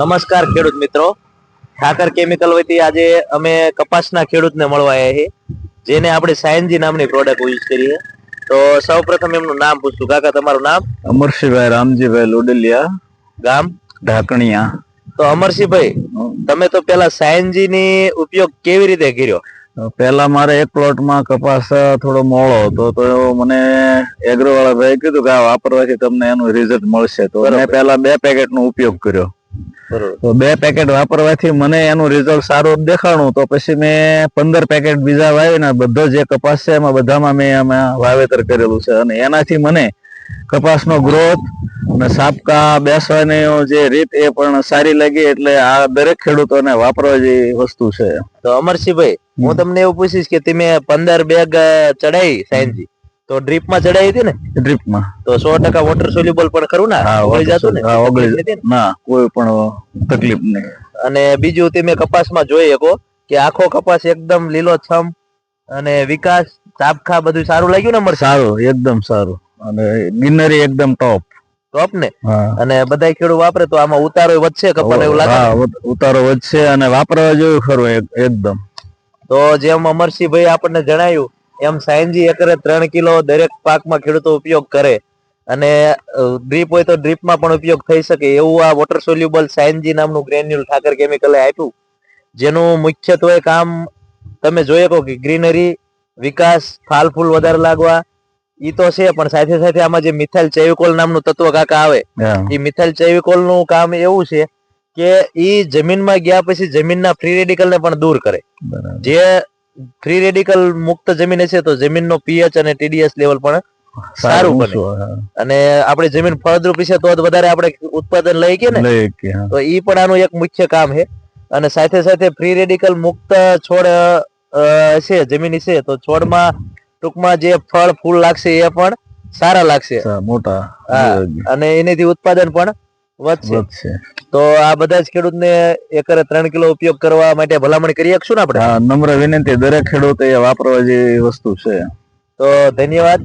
નમસ્કાર ખેડૂત મિત્રો. ઠાકર કેમિકલ વતી આજે અમે કપાસના ખેડૂતને મળવા આવ્યા છીએ જેને આપણે સાયનજી નામની પ્રોડક્ટ યુઝ કરીએ. તો સૌ પ્રથમ એમનું નામ પૂછશું. કાકા તમારું નામ? અમરસિંહભાઈ રામજીભાઈ લોડલિયા. ગામ? ઢાકણિયા. તો અમરસિંહભાઈ તમે તો પેલા સાયન્જી ની ઉપયોગ કેવી રીતે કર્યો? પેલા મારે એક પ્લોટમાં કપાસ થોડો મોળો હતો તો મને એગ્રો વાળા ભાઈ કીધું કે આ વાપરવાથી તમને એનું રિઝલ્ટ મળશે. તો મેં પેલા બે પેકેટ નો ઉપયોગ કર્યો. તો બે પેકેટ વાપરવાથી મને એનું રિઝલ્ટ સારું દેખાણું. તો પછી મેં પંદર પેકેટ બીજા વાવીને બધો જે કપાસ છે એમાં બધામાં મેં એમાં વાવેતર કરેલું છે. અને એનાથી મને કપાસનો ગ્રોથ અને સાપકા બેસવાની જે રીત એ પણ સારી લાગી. એટલે આ દરેક ખેડૂતોને વાપરવા જેવી વસ્તુ છે. તો અમરસિંહભાઈ હું તમને એવું પૂછીશ કે તમે પંદર બેગ ચડાવી સાયન્જી તો ડ્રીપમાં ચડાવી હતી ને? ડ્રીપમાં તો સો ટકા વોટર સોલ્યુબલ પણ ખરું ને? ઓગળી જતું ને? ઓગળી ને? કોઈ પણ તકલીફ નહીં. અને બીજું તમે કપાસમાં જોઈ શકો કે આખો કપાસ એકદમ લીલોછમ અને વિકાસ ચાપખા બધું સારું લાગ્યું ને અમારે? સારું એકદમ સારું. અને ગ્રીનરી એકદમ ટોપ ટોપ ને? અને બધા ખેડૂત વાપરે તો આમાં ઉતારો વધશે કપાસ એવું લાગે? ઉતારો વધશે અને વાપરવા જેવું ખરું એકદમ. તો જેમ અમરસિંહભાઈ આપણને જણાવ્યું એમ સાયન્જી એકરે ત્રણ કિલો દરેક પાકમાં ખેડૂતો ઉપયોગ કરે. અને ડ્રીપ હોય તો ડ્રીપમાં પણ ઉપયોગ થઈ શકે. એવું આ વોટર સોલ્યુબલ સાયન્જી નામનું ગ્રેન્યુલ ઠાકર કેમિકલે આપ્યું. જેનું મુખ્યત્વે કામ તમે જોઈ શકો કે ગ્રીનરી વિકાસ ફાલ ફૂલ વધારે લાગવા ઈ તો છે પણ સાથે સાથે આમાં જે મિથાઇલ ચેવિકોલ નામનું તત્વ કાકા આવે એ મિથાઇલ ચેવિકોલનું કામ એવું છે કે ઈ જમીનમાં ગયા પછી જમીનના ફ્રી રેડિકલ ને પણ દૂર કરે. જે ફ્રી રેડિકલ મુક્ત જમીન હશે તો જમીનનો પીએચ અને ટીડીએસ લેવલ પણ સારું બને. અને આપણે જમીન ફળદ્રુપ છે તો વધારે આપણે ઉત્પાદન લઈ કે ને. તો ઈ પણ આનું એક મુખ્ય કામ છે. અને સાથે સાથે ફ્રી રેડિકલ મુક્ત છોડ છે જમીન છે તો છોડમાં ટૂંકમાં જે ફળ ફૂલ લાગશે એ પણ સારા લાગશે. મોટા. અને એનાથી ઉત્પાદન પણ વધશે. તો આ બધા જ ખેડૂતને એકરે ત્રણ કિલો ઉપયોગ કરવા માટે ભલામણ કરી શકશું ને આપણે? હા નમ્ર વિનંતી. દરેક ખેડૂતે એ વાપરવા જેવી વસ્તુ છે. તો ધન્યવાદ.